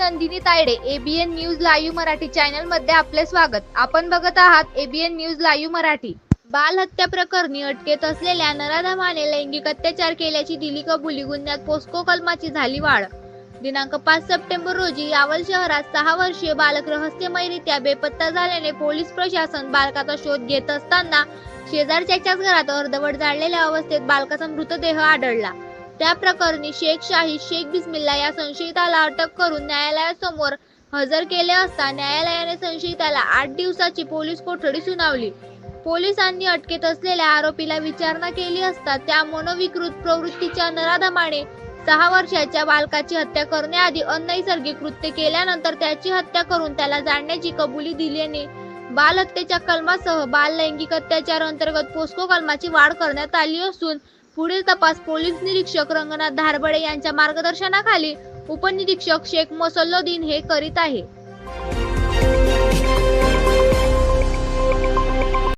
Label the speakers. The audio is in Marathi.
Speaker 1: Nandini Tayade ABN news live Marathi चॅनलमध्ये आपले स्वागत. आपण बघत आहात एबीएन न्यूज लाईव्ह मराठी. बाल हत्या प्रकरणी अटकेत असलेल्या नराधमाने लैंगिक अत्याचार केल्याची दिली कबुली गुन्ह्यात पोस्को कलमाची झाली वाढ. दिनांक पाच सप्टेंबर रोजी यावल शहरात सहा वर्षीय बालक रहस्यमयरित्या बेपत्ता झाल्याने पोलीस प्रशासन बालकाचा शोध घेत असताना शेजारच्याच्याच घरात अर्धवट जाळलेल्या अवस्थेत बालकाचा मृतदेह आढळला. त्या प्रकरणी शेख शाही शेख बिस्मिल्ला या संशयिताला अटक करून न्यायालयासमोर हजर केले असता न्यायालयाने संशयिताला आठ दिवसाची पोलीस कोठडी सुनावली. पोलिसांनी अटकेत असलेल्या आरोपीला विचारणा केली असता त्या मनोविकृत प्रवृत्तीच्या नराधमाने सहा वर्षाच्या बालकाची हत्या करण्याआधी अनैसर्गिक कृत्य केल्यानंतर त्याची हत्या करून त्याला जाणण्याची कबुली दिल्याने बाल हत्येच्या कलमासह बाल लैंगिक अत्याचार अंतर्गत पोस्को कलमाची वाढ करण्यात आली असून पुढील तपास पोलीस निरीक्षक रंगनाथ धारबडे यांच्या मार्गदर्शनाखाली उपनिरीक्षक शेख मोसल्लोद्दीन हे करीत आहे.